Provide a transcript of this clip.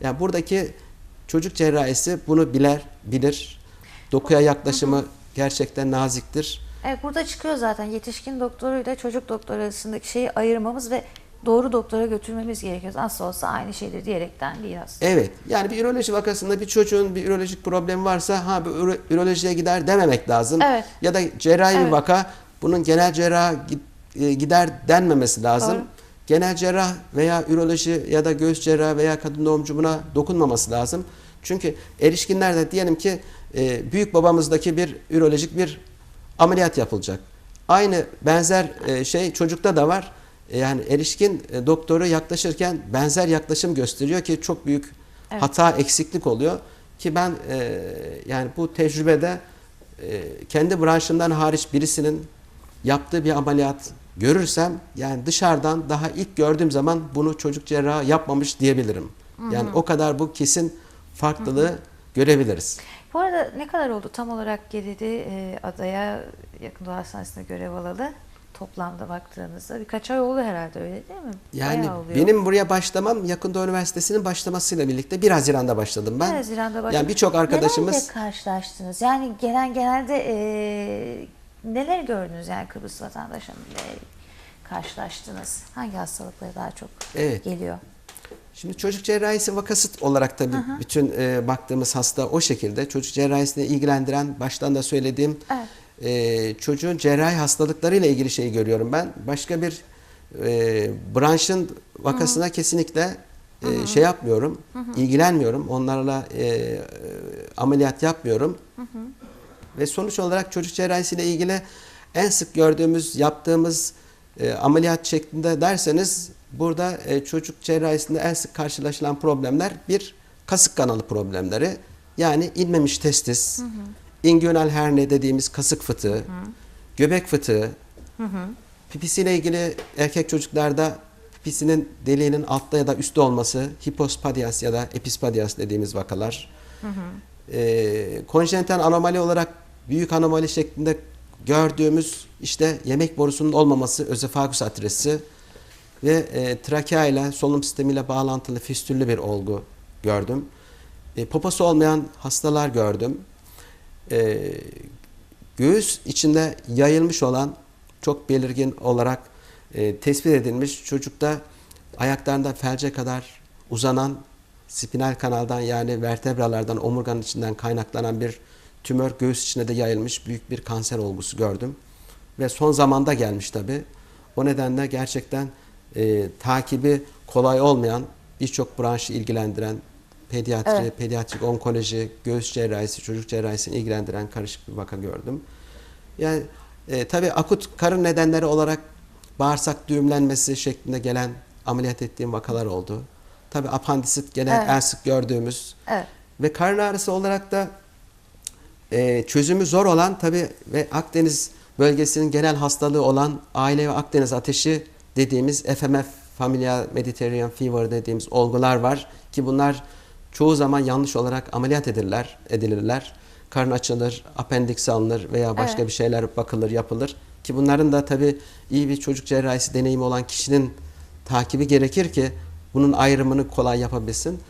Yani buradaki çocuk cerrahisi bunu biler, bilir. Dokuya yaklaşımı gerçekten naziktir. Evet burada çıkıyor zaten yetişkin doktoruyla çocuk doktoru arasındaki şeyi ayırmamız ve doğru doktora götürmemiz gerekiyor. Nasıl olsa aynı şeydir diyerekten değil aslında. Evet. Yani bir üroloji vakasında bir çocuğun bir ürolojik problemi varsa ha üro- ürolojiye gider dememek lazım. Evet. Ya da cerrahi bir Evet. vaka bunun genel cerraha e, gider denmemesi lazım. Doğru. Genel cerrah veya üroloji ya da göğüs cerrahı veya kadın doğumcu buna dokunmaması lazım. Çünkü erişkinlerde diyelim ki e, büyük babamızdaki bir ürolojik bir ameliyat yapılacak. Aynı benzer e, şey çocukta da var. E, Yani erişkin e, doktoru yaklaşırken benzer yaklaşım gösteriyor ki çok büyük Evet. hata eksiklik oluyor ki ben e, yani bu tecrübede e, kendi branşımdan hariç birisinin yaptığı bir ameliyat görürsem yani dışarıdan daha ilk gördüğüm zaman bunu çocuk cerrahı yapmamış diyebilirim. Yani o kadar bu kesin farklılığı görebiliriz. Bu arada ne kadar oldu tam olarak geldi e, adaya yakın Doğu Hastanesi'nde görev alalı? Toplamda baktığınızda birkaç ay oldu herhalde öyle değil mi? Yani benim buraya başlamam Yakın Doğu Üniversitesi'nin başlamasıyla birlikte 1 Haziran'da başladım ben. 1 Haziran'da başladı. Yani birçok arkadaşımız Nelerle karşılaştınız? Yani gelen genelde e, neler gördünüz yani Kıbrıs vatandaşının e, karşılaştınız? Hangi hastalıkları daha çok Evet. geliyor? Şimdi çocuk cerrahisi vakası olarak tabii bütün e, baktığımız hasta o şekilde. Çocuk cerrahisine ilgilendiren baştan da söylediğim Evet. e, çocuğun cerrahi hastalıklarıyla ilgili şeyi görüyorum ben. Başka bir e, branşın vakasına kesinlikle e, şey yapmıyorum, ilgilenmiyorum. Onlarla e, e, ameliyat yapmıyorum. Ve sonuç olarak çocuk cerrahisiyle ilgili en sık gördüğümüz, yaptığımız e, ameliyat şeklinde derseniz burada e, çocuk cerrahisinde en sık karşılaşılan problemler bir kasık kanalı problemleri. Yani inmemiş testis, inguinal herne dediğimiz kasık fıtığı, göbek fıtığı, pipisiyle ilgili erkek çocuklarda pipisinin deliğinin altta ya da üstte olması, hipospadias ya da epispadias dediğimiz vakalar. Ee, konjenital anomali olarak büyük anomali şeklinde gördüğümüz işte yemek borusunun olmaması, özefagus atresi ve e, trakea ile solunum sistemiyle bağlantılı fistüllü bir olgu gördüm. E, poposu olmayan hastalar gördüm. E, göğüs içinde yayılmış olan çok belirgin olarak e, tespit edilmiş çocukta ayaklarında felce kadar uzanan spinal kanaldan yani vertebralardan omurganın içinden kaynaklanan bir tümör göğüs içine de yayılmış büyük bir kanser olgusu gördüm. Ve son zamanda gelmiş tabi. O nedenle gerçekten e, takibi kolay olmayan birçok branşı ilgilendiren pediatri, Evet. pediatrik onkoloji, göğüs cerrahisi, çocuk cerrahisini ilgilendiren karışık bir vaka gördüm. Yani e, tabii akut karın nedenleri olarak bağırsak düğümlenmesi şeklinde gelen ameliyat ettiğim vakalar oldu. Tabii apandisit gene Evet. en sık gördüğümüz Evet. ve karın ağrısı olarak da e, çözümü zor olan tabii ve Akdeniz bölgesinin genel hastalığı olan aile ve Akdeniz ateşi dediğimiz FMF Familial Mediterranean Fever dediğimiz olgular var ki bunlar çoğu zaman yanlış olarak ameliyat edilirler, edilirler. Karın açılır, apendiks alınır veya başka Evet. bir şeyler bakılır, yapılır ki bunların da tabii iyi bir çocuk cerrahisi deneyimi olan kişinin takibi gerekir ki bunun ayrımını kolay yapabilsin.